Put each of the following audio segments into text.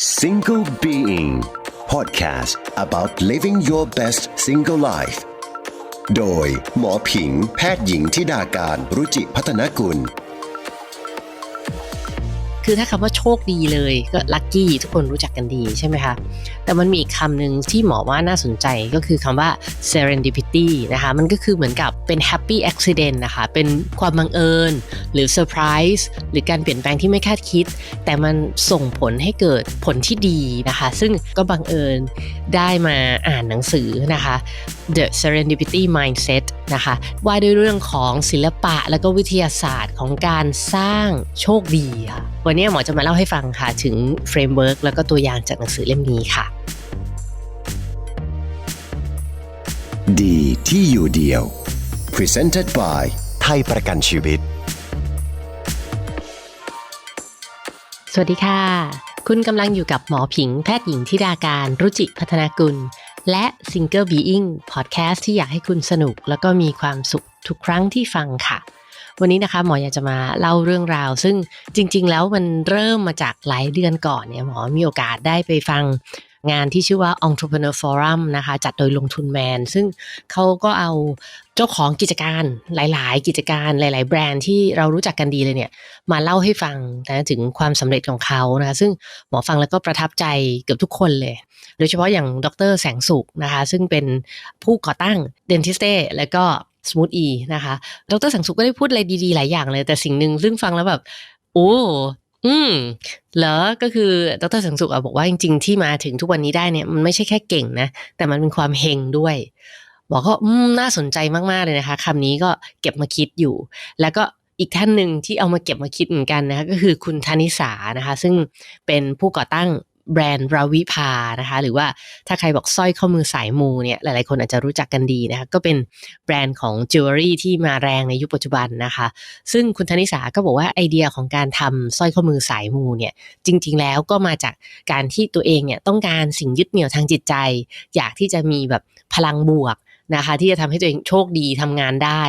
Single Being Podcast about living your best single life โดยหมอผิงแพทย์หญิงทิดาการรุจิพัฒนกุล คือถ้าคำว่าโชคดีเลยก็ลัคกี้ทุกคนรู้จักกันดีใช่ไหมคะ แต่มันมีอีกคำหนึ่งที่หมอว่าน่าสนใจก็คือคำว่า serendipity นะคะ มันก็คือเหมือนกับเป็น happy accident นะคะ เป็นความบังเอิญ หรือ surprise หรือการเปลี่ยนแปลงที่ไม่คาดคิด แต่มันส่งผลให้เกิดผลที่ดีนะคะ ซึ่งก็บังเอิญได้มาอ่านหนังสือนะคะ The Serendipity Mindset นะคะว่าด้วยเรื่องของศิลปะและก็วิทยาศาสตร์ของการสร้างโชคดีค่ะ วันนี้หมอจะมาเล่าให้ฟังค่ะถึงเฟรมเวิร์กแล้วก็ตัวอย่างจากหนังสือเล่มนี้ค่ะ ดีที่อยู่เดียว Presented by ไทยประกันชีวิต สวัสดีค่ะ คุณกำลังอยู่กับหมอผิงแพทย์หญิงทิดาการรุจิพัฒนากุล และ Single Being Podcast ที่อยากให้คุณสนุก แล้วก็มีความสุขทุกครั้งที่ฟังค่ะ วันนี้นะคะหมออยากจะมาเล่าเรื่องราว ซึ่งจริง ๆ แล้วมันเริ่มมาจากหลายเดือนก่อนเนี่ยหมอมีโอกาสได้ไปฟังงานที่ชื่อว่า Entrepreneur Forum นะคะ จัดโดยลงทุนแมน ซึ่งเขาก็เอาเจ้าของกิจการหลาย ๆ กิจการหลาย ๆ แบรนด์ที่เรารู้จักกันดีเลยเนี่ย มาเล่าให้ฟังนะถึงความสำเร็จของเขานะคะ ซึ่งหมอฟังแล้วก็ประทับใจเกือบทุกคนเลย โดยเฉพาะอย่างดรแสงสุขนะคะ ซึ่งเป็นผู้ก่อตั้ง Dentiste แล้วก็ Smooth E นะคะ ดรแสงสุขก็ได้พูดอะไรดีๆ หลายอย่างเลย แต่สิ่งหนึ่งซึ่งฟังแล้วแบบ โอ้ อืมเหรอก็คือดรแสงสุขอบอกว่าจริง ๆ ที่มาถึงทุกวันนี้ได้เนี่ยมันไม่ใช่แค่เก่งนะ แต่มันเป็นความเฮงด้วย บอกก็อืมน่าสนใจมากๆเลยนะคะคำนี้ก็เก็บมาคิดอยู่ แล้วก็อีกท่านหนึ่งที่เอามาเก็บมาคิดเหมือนกันนะคะก็คือคุณธนิสานะคะ ซึ่งเป็นผู้ก่อตั้ง แบรนด์ราวิภานะคะ หรือว่าถ้าใครบอกสร้อยข้อมือสายมูเนี่ยหลายๆคนอาจจะรู้จักกันดีนะคะก็เป็นแบรนด์ของจิวเวลรี่ที่มาแรงในยุคปัจจุบันนะคะ ซึ่งคุณธนิสาก็บอกว่าไอเดียของการทำสร้อยข้อมือสายมูเนี่ยจริง ๆ แล้วก็มาจากการที่ตัวเองเนี่ยต้องการสิ่งยึดเหนี่ยวทางจิตใจ อยากที่จะมีแบบพลังบวก นะคะ ที่จะทำให้ตัวเองโชคดีทำงานได้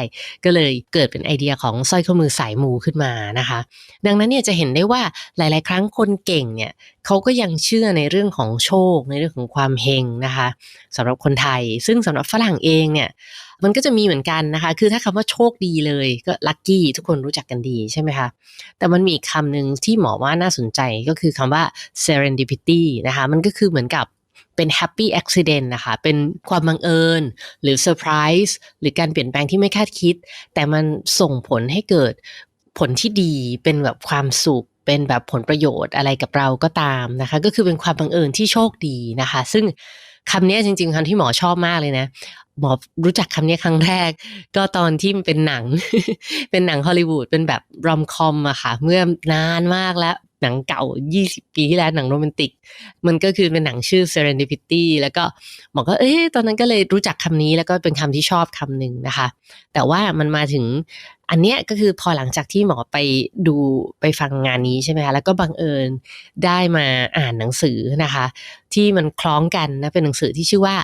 ก็เลยเกิดเป็นไอเดียของสร้อยข้อมือสายมูขึ้นมานะคะ ดังนั้นเนี่ยจะเห็นได้ว่าหลาย ๆ ครั้งคนเก่งเนี่ยเขาก็ยังเชื่อในเรื่องของโชคในเรื่องของความเฮงนะคะสำหรับคนไทย ซึ่งสำหรับฝรั่งเองเนี่ยมันก็จะมีเหมือนกันนะคะ คือถ้าคำว่าโชคดีเลยก็ลัคกี้ทุกคนรู้จักกันดีใช่ไหมคะ แต่มันมีคำหนึ่งที่หมอว่าน่าสนใจก็คือคำว่า serendipity นะคะ มันก็คือเหมือนกับ เป็น happy accident นะคะ เป็นความบังเอิญ หรือ surprise หรือการเปลี่ยนแปลงที่ไม่คาดคิด แต่มันส่งผลให้เกิดผลที่ดีเป็นแบบความสุขเป็นแบบผลประโยชน์อะไรกับเราก็ตามนะคะ ก็คือเป็นความบังเอิญที่โชคดีนะคะ ซึ่งคำนี้จริงๆคำที่หมอชอบมากเลยนะหมอรู้จักคำนี้ครั้งแรก ก็ตอนที่มันเป็นหนัง เป็นหนังฮอลลีวูดเป็นแบบรอมคอมอะค่ะ เมื่อนานมากแล้ว หนังเก่า 20 ปีที่แล้วหนังโรแมนติก มันก็คือเป็นหนังชื่อ Serendipity แล้วก็หมอก็เอ๊ะตอนนั้นก็เลยรู้จักคำนี้แล้วก็เป็นคำที่ชอบคำหนึ่งนะคะ แต่ว่ามันมาถึงอันเนี้ยก็คือพอหลังจากที่หมอไปดูไปฟังงานนี้ใช่ไหมคะแล้วก็บังเอิญได้มาอ่านหนังสือนะคะ ที่มันคล้องกันนะเป็นหนังสือที่ชื่อว่า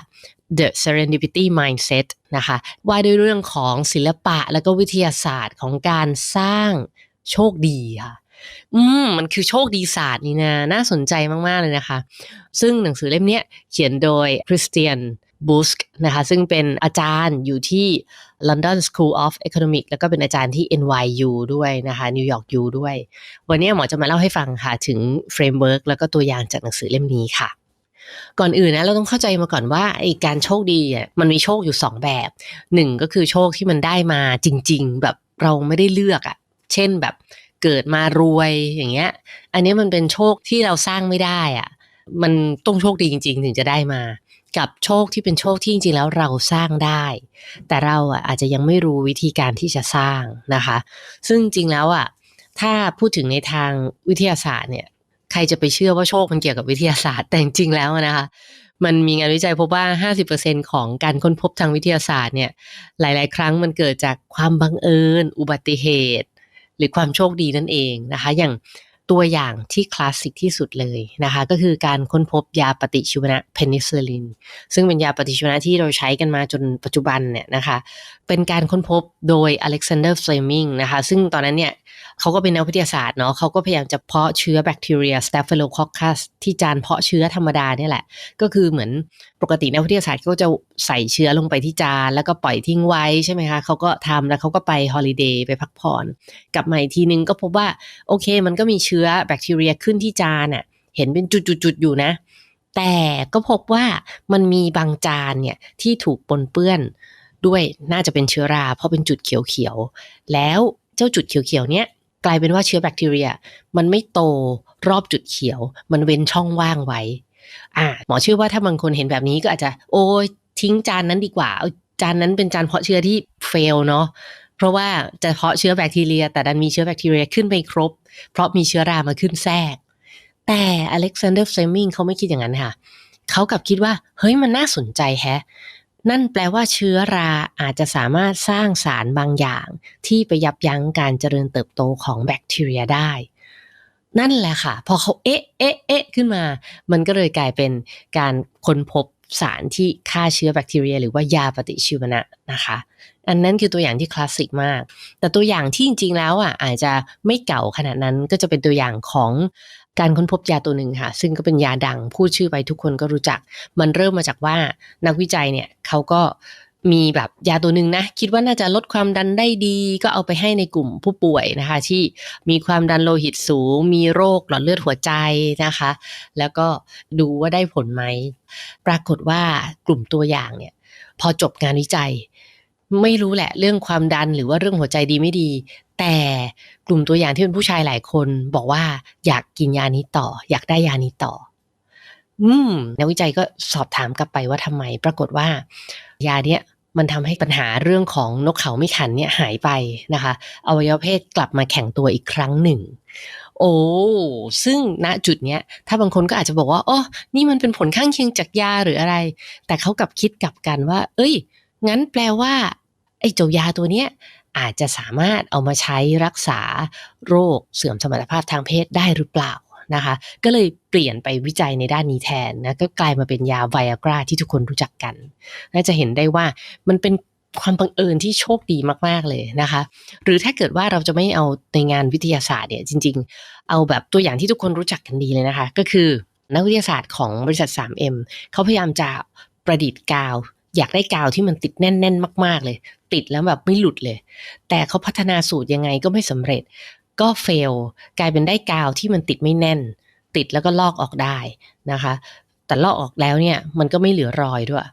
The Serendipity Mindset นะคะว่าด้วยเรื่องของศิลปะแล้วก็วิทยาศาสตร์ของการสร้างโชคดีค่ะ อืมมันคือโชคดีศาสตร์นี่นะน่าสนใจมาก ๆ เลยนะคะ ซึ่งหนังสือเล่มนี้เขียนโดยคริสเตียนบูสกนะคะซึ่งเป็นอาจารย์อยู่ที่ London School of Economics แล้วก็เป็นอาจารย์ที่ NYU ด้วยนะคะ New York U ด้วย วันนี้หมอจะมาเล่าให้ฟังค่ะ ถึงเฟรมเวิร์กแล้วก็ตัวอย่างจากหนังสือเล่มนี้ค่ะ ก่อนอื่นนะเราต้องเข้าใจมาก่อนว่าไอ้การโชคดีอะมันมีโชคอยู่สองแบบหนึ่งก็คือโชคที่มันได้มาจริง ๆ แบบเราไม่ได้เลือกอะ เช่นแบบ เกิดมารวยอย่างเงี้ย อันนี้มันเป็นโชคที่เราสร้างไม่ได้อะมันต้องโชคดีจริง ๆ ถึงจะได้มา กับโชคที่เป็นโชคที่จริงๆแล้วเราสร้างได้ แต่เราอะอาจจะยังไม่รู้วิธีการที่จะสร้างนะคะ ซึ่งจริงแล้วอะถ้าพูดถึงในทางวิทยาศาสตร์เนี่ยใครจะไปเชื่อว่าโชคมันเกี่ยวกับวิทยาศาสตร์ แต่จริงๆแล้วนะคะมันมีงานวิจัยพบว่า 50%ของการค้นพบทางวิทยาศาสตร์เนี่ย หลาย ๆ ครั้งมันเกิดจากความบังเอิญ อุบัติเหตุ หรือความโชคดีนั่นเองนะคะ อย่างตัวอย่างที่คลาสสิกที่สุดเลยนะคะ ก็คือการค้นพบยาปฏิชีวนะเพนิซิลลิน ซึ่งเป็นยาปฏิชีวนะที่เราใช้กันมาจนปัจจุบันเนี่ยนะคะเป็นการค้นพบโดยอเล็กซานเดอร์เฟลมิงนะคะ ซึ่งตอนนั้นเนี่ยเขาก็เป็นนักวิทยาศาสตร์เนาะเขาก็พยายามจะเพาะเชื้อแบคทีเรีย Staphylococcus ที่จานเพาะเชื้อธรรมดาเนี่ยแหละ ก็คือเหมือนปกตินักวิทยาศาสตร์ก็จะใส่เชื้อลงไปที่จาน แล้วก็ปล่อยทิ้งไว้ใช่ไหมคะเขาก็ทำแล้วเขาก็ไปฮอลิเดย์ไปพักผ่อน กลับมาอีกทีนึงก็พบว่าโอเค มันก็มีเชื้อแบคทีเรียขึ้นที่จานอะเห็นเป็นจุดๆอยู่นะ แต่ก็พบว่ามันมีบางจานเนี่ยที่ถูกปนเปื้อน ด้วยน่าจะเป็นเชื้อรา เพราะเป็นจุดเขียวๆ แล้วเจ้าจุดเขียวๆเนี้ยกลายเป็นว่าเชื้อแบคทีเรีย มันไม่โตรอบจุดเขียว มันเว้นช่องว่างไว้อ่าหมอเชื่อว่าถ้าบางคนเห็นแบบนี้ก็อาจจะ โอ้ยทิ้งจานนั้นดีกว่าเอาจานนั้นเป็นจานเพาะเชื้อที่เฟลเนาะเพราะว่าจะเพาะเชื้อแบคทีเรีย แต่ดันมีเชื้อแบคทีเรียขึ้นไปครบ เพราะมีเชื้อรามาขึ้นแทรก แต่อเล็กซานเดอร์เฟลมิงเขาไม่คิดอย่างนั้นค่ะเขากลับคิดว่า เฮ้ยมันน่าสนใจแฮะ นั่นแปลว่าเชื้อราอาจจะสามารถสร้างสารบางอย่าง ที่ไปยับยั้งการเจริญเติบโตของแบคทีเรียได้ นั่นแหละค่ะ พอเขาเอ๊ะเอ๊ะเอ๊ะขึ้นมา มันก็เลยกลายเป็นการค้นพบสารที่ฆ่าเชื้อแบคทีเรีย หรือว่ายาปฏิชีวนะนะคะ อันนั้นคือตัวอย่างที่คลาสสิกมาก แต่ตัวอย่างที่จริงๆแล้วอะอาจจะไม่เก่าขนาดนั้นก็จะเป็นตัวอย่างของ การค้นพบยาตัวหนึ่งค่ะ ซึ่งก็เป็นยาดัง พูดชื่อไปทุกคนก็รู้จัก มันเริ่มมาจากว่านักวิจัยเนี่ยเขาก็มีแบบยาตัวหนึ่งนะ คิดว่าน่าจะลดความดันได้ดี ก็เอาไปให้ในกลุ่มผู้ป่วยนะคะ ที่มีความดันโลหิตสูง มีโรคหลอดเลือดหัวใจนะคะ แล้วก็ดูว่าได้ผลไหม ปรากฏว่ากลุ่มตัวอย่างเนี่ย พอจบงานวิจัย ไม่รู้แหละเรื่องความดันหรือว่าเรื่องหัวใจดีไม่ดี แต่กลุ่มตัวอย่างที่เป็นผู้ชายหลายคนบอกว่าอยากกินยานี้ต่อ อยากได้ยานี้ต่อ อืมนักวิจัยก็สอบถามกลับไปว่าทำไม ปรากฏว่า ยาเนี้ยมันทำให้ปัญหาเรื่องของนกเขาไม่ขันเนี่ยหายไปนะคะอวัยวะเพศกลับมาแข็งตัวอีกครั้งหนึ่ง โอ้ซึ่งณจุดเนี้ย ถ้าบางคนก็อาจจะบอกว่าอ๋อนี่มันเป็นผลข้างเคียงจากยาหรืออะไร แต่เขากลับคิดกลับกันว่า เอ้ย งั้นแปลว่าไอ้เจ้ายาตัวเนี้ยอาจจะสามารถเอามาใช้รักษาโรคเสื่อมสมรรถภาพทางเพศได้หรือเปล่านะคะ ก็เลยเปลี่ยนไปวิจัยในด้านนี้แทนนะก็กลายมาเป็นยาไวอากราที่ทุกคนรู้จักกันและจะเห็นได้ว่ามันเป็นความบังเอิญที่โชคดีมาก ๆ เลยนะคะ หรือถ้าเกิดว่าเราจะไม่เอาในงานวิทยาศาสตร์เนี่ยจริง ๆ เอาแบบตัวอย่างที่ทุกคนรู้จักกันดีเลยนะคะ ก็คือนักวิทยาศาสตร์ของบริษัท 3M เขาพยายามจะประดิษฐ์กาว อยากได้กาวที่มันติดแน่น ๆ มาก ๆ เลย ติดแล้วแบบไม่หลุดเลย แต่เขาพัฒนาสูตรยังไงก็ไม่สำเร็จ ก็เฟลกลายเป็นได้กาวที่มันติดไม่แน่น ติดแล้วก็ลอกออกได้นะคะ แต่ลอกออกแล้วเนี่ยมันก็ไม่เหลือรอยด้วย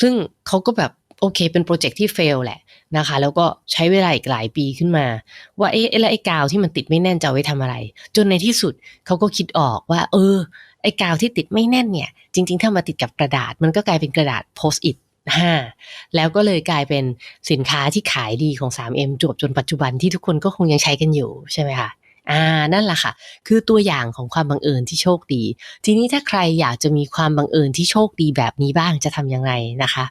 ซึ่งเขาก็แบบโอเคเป็นโปรเจกต์ที่เฟลแหละนะคะ แล้วก็ใช้เวลาอีกหลายปีขึ้นมา ว่าเอ๊ะแล้วไอ้กาวที่มันติดไม่แน่นจะเอาไว้ทำอะไร จนในที่สุดเขาก็คิดออกว่า เออไอ้กาวที่ติดไม่แน่นเนี่ย จริง ๆ ถ้ามาติดกับกระดาษมันก็กลายเป็นกระดาษโพสต์อิท ห้าแล้วก็เลยกลายเป็นสินค้าที่ขายดีของ 3M จวบจนปัจจุบันที่ทุกคนก็คงยังใช้กันอยู่ใช่ไหมคะอ่านั่นแหละค่ะ คือตัวอย่างของความบังเอิญที่โชคดี ทีนี้ถ้าใครอยากจะมีความบังเอิญที่โชคดีแบบนี้บ้างจะทำยังไงนะคะ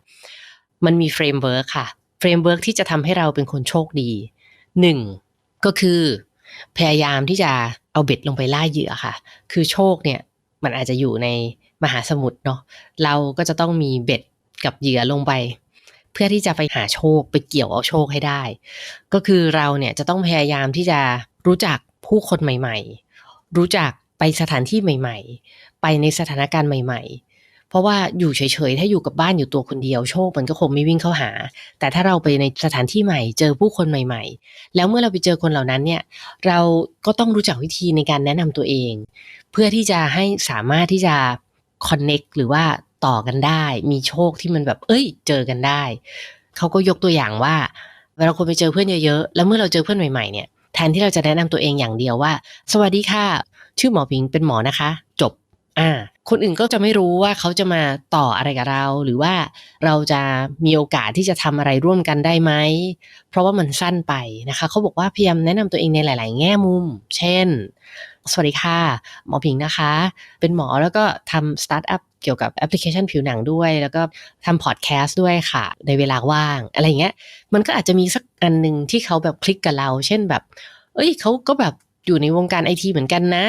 มันมีเฟรมเวิร์กค่ะเฟรมเวิร์กที่จะทำให้เราเป็นคนโชคดีหนึ่งก็คือ พยายามที่จะเอาเบ็ดลงไปล่าเหยื่อค่ะ คือโชคเนี่ยมันอาจจะอยู่ในมหาสมุทรเนาะเราก็จะต้องมีเบ็ด กับเหยื่อลงไป เพื่อที่จะไปหาโชคไปเกี่ยวเอาโชคให้ได้ ก็คือเราเนี่ยจะต้องพยายามที่จะรู้จักผู้คนใหม่ ๆ รู้จักไปสถานที่ใหม่ ๆ ไปในสถานการณ์ใหม่ ๆเพราะว่าอยู่เฉยๆ ถ้าอยู่กับบ้านอยู่ตัวคนเดียวโชคมันก็คงไม่วิ่งเข้าหา แต่ถ้าเราไปในสถานที่ใหม่ เจอผู้คนใหม่ๆ แล้วเมื่อเราไปเจอคนเหล่านั้นเนี่ย เราก็ต้องรู้จักวิธีในการแนะนำตัวเอง เพื่อที่จะให้สามารถที่จะ connect หรือว่า ต่อกันได้ มีโชคที่มันแบบ เอ้ย เจอกันได้ เขาก็ยกตัวอย่างว่า เวลาคนไปเจอเพื่อนเยอะๆ แล้วเมื่อเราเจอเพื่อนใหม่ๆ เนี่ย แทนที่เราจะแนะนำตัวเองอย่างเดียวว่า สวัสดีค่ะ ชื่อหมอพิงเป็นหมอนะคะ จบ อ่า คนอื่นก็จะไม่รู้ว่าเขาจะมาต่ออะไรกับเรา หรือว่าเราจะมีโอกาสที่จะทำอะไรร่วมกันได้ไหม เพราะว่ามันสั้นไปนะคะ เขาบอกว่าพยายามแนะนำตัวเองในหลาย ๆ แง่มุม เช่นสวัสดีค่ะ หมอพิงนะคะ เป็นหมอแล้วก็ทำสตาร์ทอัพ เกี่ยวกับแอปพลิเคชันผิวหนังด้วย แล้วก็ทำพอดแคสต์ด้วยค่ะ ในเวลาว่าง อะไรเงี้ย มันก็อาจจะมีสักอันหนึ่งที่เขาแบบคลิกกับเรา เช่นแบบ เอ้ยเขาก็แบบ อยู่ในวงการไอทีเหมือนกันนะ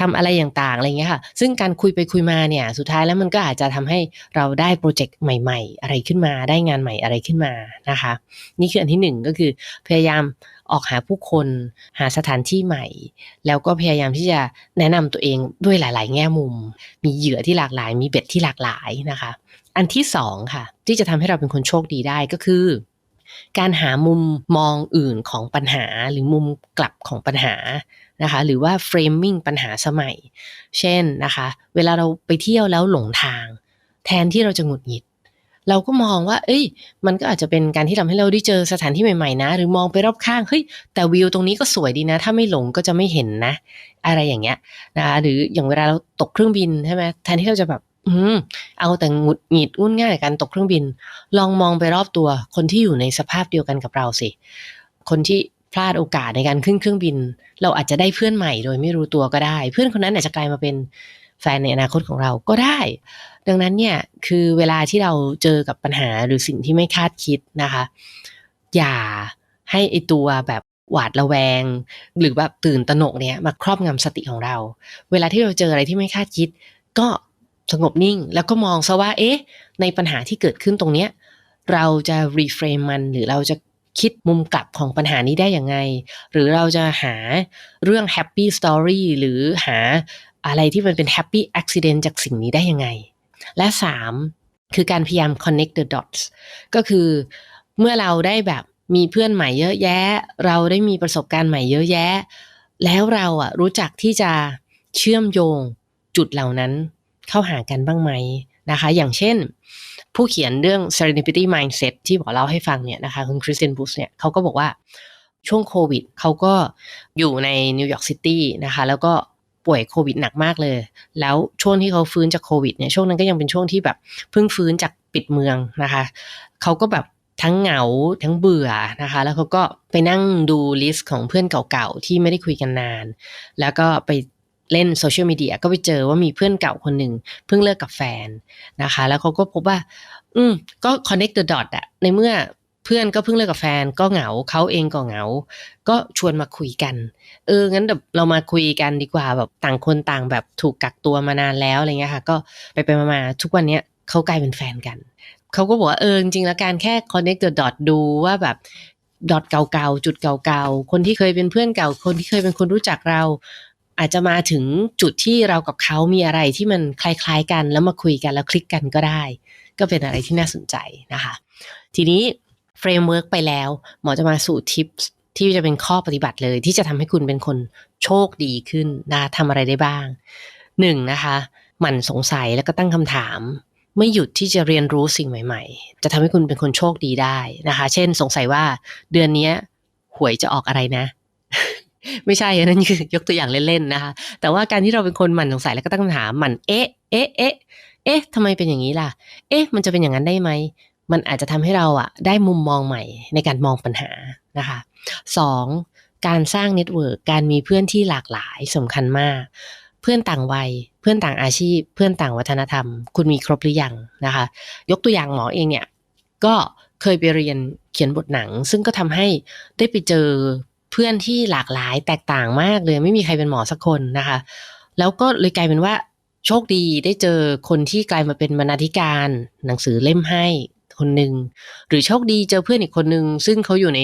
ทำอะไรอย่างต่างอะไรเงี้ยค่ะ ซึ่งการคุยไปคุยมาเนี่ย สุดท้ายแล้วมันก็อาจจะทำให้เราได้โปรเจกต์ใหม่ ๆ อะไรขึ้นมา ได้งานใหม่อะไรขึ้นมานะคะ นี่คืออันที่หนึ่งก็คือพยายามออกหาผู้คนหาสถานที่ใหม่ แล้วก็พยายามที่จะแนะนำตัวเองด้วยหลาย ๆ แง่มุม มีเหยื่อที่หลากหลาย มีเบ็ดที่หลากหลายนะคะ อันที่สองค่ะ ที่จะทำให้เราเป็นคนโชคดีได้ก็คือ การหามุมมองอื่นของปัญหาหรือมุมกลับของปัญหานะคะหรือว่า framing ปัญหาสมัย เช่นนะคะเวลาเราไปเที่ยวแล้วหลงทาง แทนที่เราจะหงุดหงิด เราก็มองว่า เอ้ย มันก็อาจจะเป็นการที่ทำให้เราได้เจอสถานที่ใหม่ๆนะ หรือมองไปรอบข้างเฮ้ยแต่วิวตรงนี้ก็สวยดีนะ ถ้าไม่หลงก็จะไม่เห็นนะ อะไรอย่างเงี้ยนะคะหรืออย่างเวลาเราตกเครื่องบินใช่ไหมแทนที่เราจะแบบ อืมเอาแต่หงุดหงิดงุ่นง่ายกับการตกเครื่องบิน ลองมองไปรอบตัว คนที่อยู่ในสภาพเดียวกันกับเราสิ คนที่พลาดโอกาสในการขึ้นเครื่องบิน เราอาจจะได้เพื่อนใหม่โดยไม่รู้ตัวก็ได้ เพื่อนคนนั้นอาจจะกลายมาเป็นแฟนในอนาคตของเราก็ได้ ดังนั้นเนี่ยคือเวลาที่เราเจอกับปัญหาหรือสิ่งที่ไม่คาดคิดนะคะ อย่าให้ไอตัวแบบหวาดระแวง หรือแบบตื่นตระหนกเนี่ยมาครอบงำสติของเรา เวลาที่เราเจออะไรที่ไม่คาดคิด ก็ สงบนิ่ง แล้วก็มองซะว่า เอ๊ะ ในปัญหาที่เกิดขึ้นตรงเนี้ยเราจะรีเฟรมมันหรือเราจะคิดมุมกลับของปัญหานี้ได้ยังไง หรือเราจะหาเรื่องแฮปปี้สตอรี่หรือหาอะไรที่มันเป็นแฮปปี้อุบิเหตุจากสิ่งนี้ได้ยังไง และสามคือการพยายาม connect the dots ก็คือเมื่อเราได้แบบมีเพื่อนใหม่เยอะแยะ เราได้มีประสบการณ์ใหม่เยอะแยะ แล้วเราอะรู้จักที่จะเชื่อมโยงจุดเหล่านั้น เข้าหากันบ้างไหมนะคะ อย่างเช่น ผู้เขียนเรื่อง serendipity mindset ที่บอกเล่าให้ฟังเนี่ยนะคะคุณคริสเตนบุสเนี่ยเขาก็บอกว่าช่วงโควิดเขาก็อยู่ในนิวยอร์กซิตี้นะคะ แล้วก็ป่วยโควิดหนักมากเลย แล้วช่วงที่เขาฟื้นจากโควิดเนี่ยช่วงนั้นก็ยังเป็นช่วงที่แบบเพิ่งฟื้นจากปิดเมืองนะคะเขาก็แบบทั้งเหงาทั้งเบื่อนะคะ แล้วเขาก็ไปนั่งดูลิสต์ของเพื่อนเก่าๆ ที่ไม่ได้คุยกันนาน แล้วก็ไป เล่นโซเชียลมีเดียก็ไปเจอว่ามีเพื่อนเก่าคนหนึ่งเพิ่งเลิกกับแฟนนะคะ แล้วเขาก็พบว่า อืมก็ connect the dot อะในเมื่อเพื่อนก็เพิ่งเลิกกับแฟนก็เหงาเขาเองก็เหงา ก็ชวนมาคุยกัน เอองั้นแบบเรามาคุยกันดีกว่าแบบต่างคนต่างแบบถูกกักตัวมานานแล้วอะไรเงี้ยค่ะ ก็ไปไปมาๆทุกวันเนี้ยเขากลายเป็นแฟนกันเขาก็บอกว่าเออจริงแล้วการแค่ connect the dot ดูว่าแบบดอทเก่าๆจุดเก่าๆคนที่เคยเป็นเพื่อนเก่าคนที่เคยเป็นคนรู้จักเรา อาจจะมาถึงจุดที่เรากับเขามีอะไรที่มันคล้าย ๆ กันแล้วมาคุยกันแล้วคลิกกันก็ได้ ก็เป็นอะไรที่น่าสนใจนะคะ ทีนี้เฟรมเวิร์กไปแล้วหมอจะมาสู่ทิปที่จะเป็นข้อปฏิบัติเลย ที่จะทำให้คุณเป็นคนโชคดีขึ้นนะทำอะไรได้บ้างหนึ่งนะคะหมั่นสงสัยแล้วก็ตั้งคำถาม ไม่หยุดที่จะเรียนรู้สิ่งใหม่ ๆ จะทำให้คุณเป็นคนโชคดีได้นะคะ เช่นสงสัยว่าเดือนนี้หวยจะออกอะไรนะ ไม่ใช่อันนั้นคือยกตัวอย่างเล่นๆนะคะ แต่ว่าการที่เราเป็นคนหมั่นสงสัยแล้วก็ตั้งคำถามหมั่นเอ๊ะเอ๊ะเอ๊ะเอ๊ะทำไมเป็นอย่างนี้ล่ะ เอ๊ะ มันจะเป็นอย่างนั้นได้ไหมมันอาจจะทำให้เราอะได้มุมมองใหม่ในการมองปัญหานะคะสองการสร้างเน็ตเวิร์กการมีเพื่อนที่หลากหลายสำคัญมาก เพื่อนต่างวัย เพื่อนต่างอาชีพ เพื่อนต่างวัฒนธรรม คุณมีครบหรือยังนะคะ ยกตัวอย่างหมอเองเนี่ยก็เคยไปเรียนเขียนบทหนัง ซึ่งก็ทำให้ได้ไปเจอ เพื่อนที่หลากหลายแตกต่างมากเลย ไม่มีใครเป็นหมอสักคนนะคะ แล้วก็เลยกลายเป็นว่าโชคดีได้เจอคนที่กลายมาเป็นบรรณาธิการ หนังสือเล่มให้คนหนึ่งหรือโชคดีเจอเพื่อนอีกคนหนึ่งซึ่งเขาอยู่ใน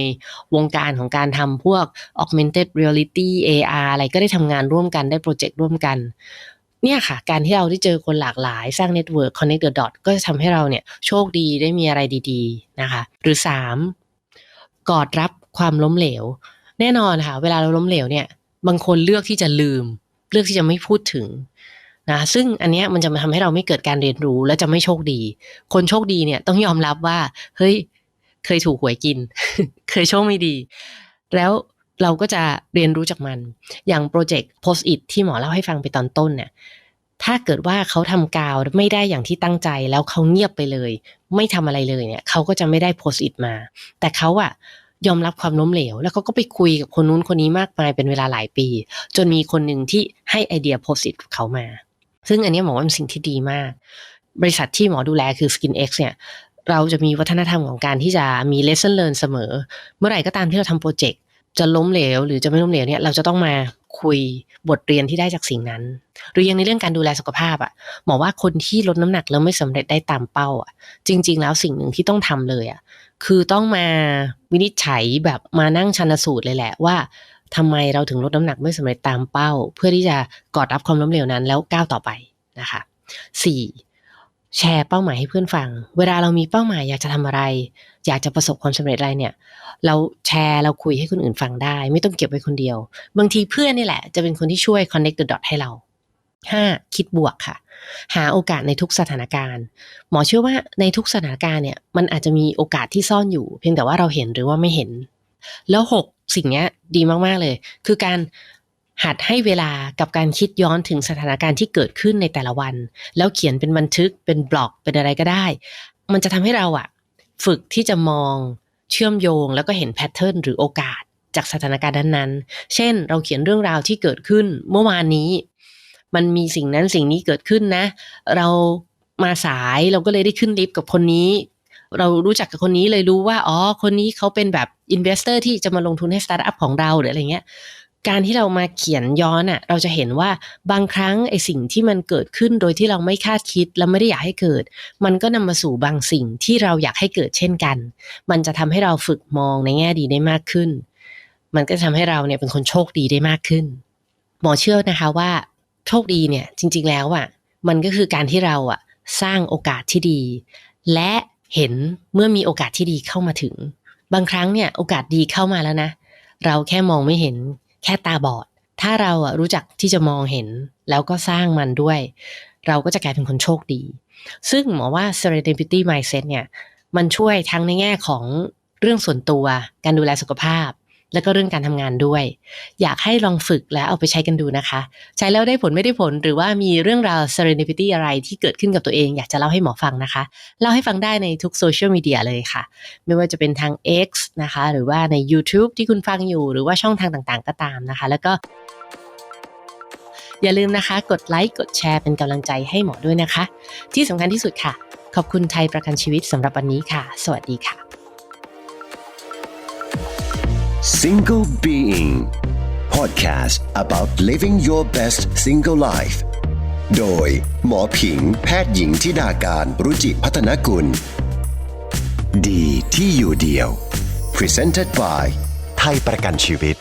วงการของการทำพวก augmented reality AR อะไรก็ได้ทำงานร่วมกันได้โปรเจกต์ร่วมกัน เนี่ยค่ะ การที่เราได้เจอคนหลากหลาย สร้างเน็ตเวิร์ก connect the dot ก็จะทำให้เราเนี่ยโชคดีได้มีอะไรดี ๆ นะคะ หรือสามกอดรับความล้มเหลว แน่นอนค่ะ เวลาเราล้มเหลวเนี่ย บางคนเลือกที่จะลืม เลือกที่จะไม่พูดถึงนะซึ่งอันเนี้ยมันจะมาทำให้เราไม่เกิดการเรียนรู้และจะไม่โชคดี คนโชคดีเนี่ยต้องยอมรับว่า เฮ้ย เคยถูกหวยกิน เคยโชคไม่ดี แล้วเราก็จะเรียนรู้จากมัน อย่างโปรเจกต์ post it ที่หมอเล่าให้ฟังไปตอนต้นเนี่ยถ้าเกิดว่าเขาทำกาวไม่ได้อย่างที่ตั้งใจแล้วเขาเงียบไปเลย ไม่ทำอะไรเลยเนี่ยเขาก็จะไม่ได้ post it มา แต่เขาอะ ยอมรับความล้มเหลว แล้วเขาก็ไปคุยกับคนนู้นคนนี้มากมายเป็นเวลาหลายปี จนมีคนหนึ่งที่ให้ไอเดียโพสิทธิ์เขามา ซึ่งอันนี้หมอว่าเป็นสิ่งที่ดีมาก บริษัทที่หมอดูแลคือ SkinX เนี่ยเราจะมีวัฒนธรรมของการที่จะมี lesson learn เสมอ เมื่อไหร่ก็ตามที่เราทำโปรเจกต์จะล้มเหลว หรือจะไม่ล้มเหลวเนี่ยเราจะต้องมา คุยบทเรียนที่ได้จากสิ่งนั้น หรือยังในเรื่องการดูแลสุขภาพอะหมอว่าคนที่ลดน้ำหนักแล้วไม่สำเร็จได้ตามเป้าอะจริง ๆ แล้วสิ่งหนึ่งที่ต้องทำเลยอะคือต้องมาวินิจฉัยแบบมานั่งชันสูตรเลยแหละว่าทำไมเราถึงลดน้ำหนักไม่สำเร็จตามเป้า เพื่อที่จะกอดรับความล้มเหลวนั้นแล้วก้าวต่อไปนะคะสี่ แชร์เป้าหมายให้เพื่อนฟัง เวลาเรามีเป้าหมายอยากจะทำอะไร อยากจะประสบความสำเร็จอะไรเนี่ย เราแชร์เราคุยให้คนอื่นฟังได้ ไม่ต้องเก็บไว้คนเดียว บางทีเพื่อนนี่แหละ จะเป็นคนที่ช่วย connect the dot ให้เรา 5. คิดบวกค่ะ หาโอกาสในทุกสถานการณ์ หมอเชื่อว่าในทุกสถานการณ์เนี่ยมันอาจจะมีโอกาสที่ซ่อนอยู่ เพียงแต่ว่าเราเห็นหรือว่าไม่เห็น แล้ว 6 สิ่งนี้ดีมากๆเลย คือการ หัดให้เวลากับการคิดย้อนถึงสถานการณ์ที่เกิดขึ้นในแต่ละวัน แล้วเขียนเป็นบันทึกเป็นบล็อกเป็นอะไรก็ได้ มันจะทำให้เราอะฝึกที่จะมองเชื่อมโยง แล้วก็เห็นแพทเทิร์นหรือโอกาสจากสถานการณ์นั้นๆ เช่น เราเขียนเรื่องราวที่เกิดขึ้นเมื่อวานนี้ มันมีสิ่งนั้นสิ่งนี้เกิดขึ้นนะ เรามาสายเราก็เลยได้ขึ้นลิฟต์กับคนนี้ เรารู้จักกับคนนี้เลยรู้ว่า อ๋อ คนนี้เขาเป็นแบบอินเวสเตอร์ที่จะมาลงทุนให้สตาร์ทอัพของเราหรืออะไรเงี้ย การที่เรามาเขียนย้อนอะ่ะเราจะเห็นว่าบางครั้งไอสิ่งที่มันเกิดขึ้นโดยที่เราไม่คาดคิดและไม่ได้อยากให้เกิด มันก็นำมาสู่บางสิ่งที่เราอยากให้เกิดเช่นกัน มันจะทำให้เราฝึกมองในแง่ดีได้มากขึ้น มันก็จะทำให้เราเนี่ยเป็นคนโชคดีได้มากขึ้น หมอเชื่อนะคะว่าโชคดีเนี่ยจริง ๆแล้วอะมันก็คือการที่เราอะสร้างโอกาสที่ดี และเห็นเมื่อมีโอกาสที่ดีเข้ามาถึง บางครั้งเนี่ยโอกาสดีเข้ามาแล้วนะ เราแค่มองไม่เห็น แค่ตาบอด ถ้าเราอะรู้จักที่จะมองเห็นแล้วก็สร้างมันด้วย เราก็จะกลายเป็นคนโชคดี ซึ่งหมอว่า serendipity mindset เนี่ยมันช่วยทั้งในแง่ของเรื่องส่วนตัว การดูแลสุขภาพ แล้วก็เรื่องการทำงานด้วย อยากให้ลองฝึกและเอาไปใช้กันดูนะคะ ใช้แล้วได้ผลไม่ได้ผลหรือว่ามีเรื่องราว serenity อะไรที่เกิดขึ้นกับตัวเอง อยากจะเล่าให้หมอฟังนะคะ เล่าให้ฟังได้ในทุกโซเชียลมีเดียเลยค่ะ ไม่ว่าจะเป็นทาง X นะคะ หรือว่าใน YouTube ที่คุณฟังอยู่ หรือว่าช่องทางต่างๆ ก็ตามนะคะ แล้วก็อย่าลืมนะคะ กดไลค์กดแชร์เป็นกำลังใจให้หมอด้วยนะคะ ที่สำคัญที่สุดค่ะ ขอบคุณไทยประกันชีวิตสำหรับวันนี้ค่ะ สวัสดีค่ะ Single Being Podcast about living your best single life โดยหมอผิงแพทย์หญิงทิดาการรุจิพัฒนกุล ดีที่อยู่เดียว Presented by ไทยประกันชีวิต